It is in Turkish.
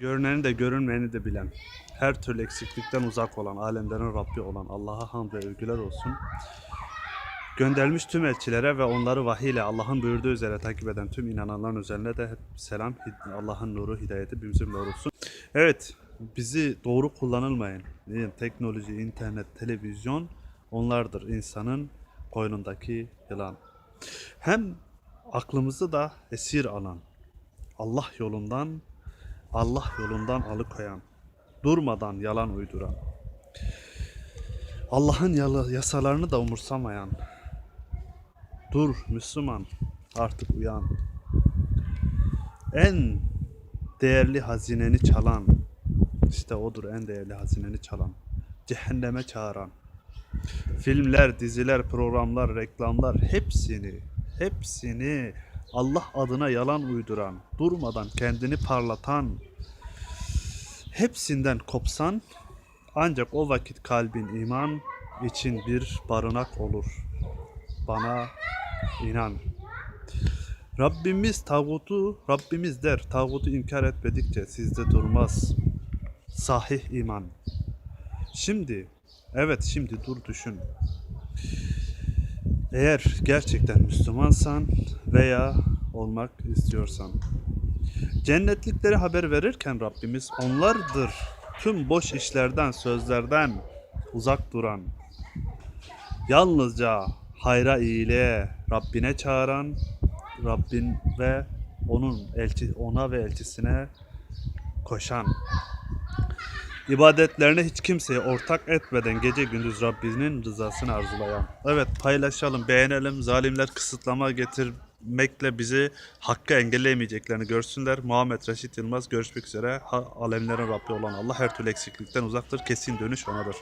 Görüneni de görünmeyeni de bilen, her türlü eksiklikten uzak olan, alemlerin Rabbi olan Allah'a hamd ve övgüler olsun. Göndermiş tüm elçilere ve onları vahiy ile Allah'ın buyurduğu üzere takip eden tüm inananların üzerine de hep selam, Allah'ın nuru, hidayeti bizimle olsun. Evet, bizi doğru kullanılmayın. Diyeyim, teknoloji, internet, televizyon onlardır insanın koynundaki yılan. Hem aklımızı da esir alan, Allah yolundan Allah yolundan alıkoyan, durmadan yalan uyduran, Allah'ın yasalarını da umursamayan, dur Müslüman artık uyan, en değerli hazineni çalan, işte odur en değerli hazineni çalan, cehenneme çağıran, filmler, diziler, programlar, reklamlar hepsini, hepsini Allah adına yalan uyduran, durmadan kendini parlatan, hepsinden kopsan ancak o vakit kalbin iman için bir barınak olur. Bana inan. Rabbimiz tağutu, Rabbimiz der, tağutu inkar etmedikçe sizde durmaz. Sahih iman. Şimdi, evet şimdi dur düşün. Eğer gerçekten Müslümansan veya olmak istiyorsan. Cennetlikleri haber verirken Rabbimiz onlardır. Tüm boş işlerden, sözlerden uzak duran. Yalnızca hayra iyiliğe Rabbine çağıran Rabbin ve onun elçi ona ve elçisine koşan. İbadetlerine hiç kimseye ortak etmeden gece gündüz Rabbinin rızasını arzulayan. Evet paylaşalım, beğenelim. Zalimler kısıtlama getirmekle bizi hakkı engelleyemeyeceklerini görsünler. Muhammed Reşit Yılmaz görüşmek üzere. Ha, alemlerin Rabbi olan Allah her türlü eksiklikten uzaktır. Kesin dönüş onadır.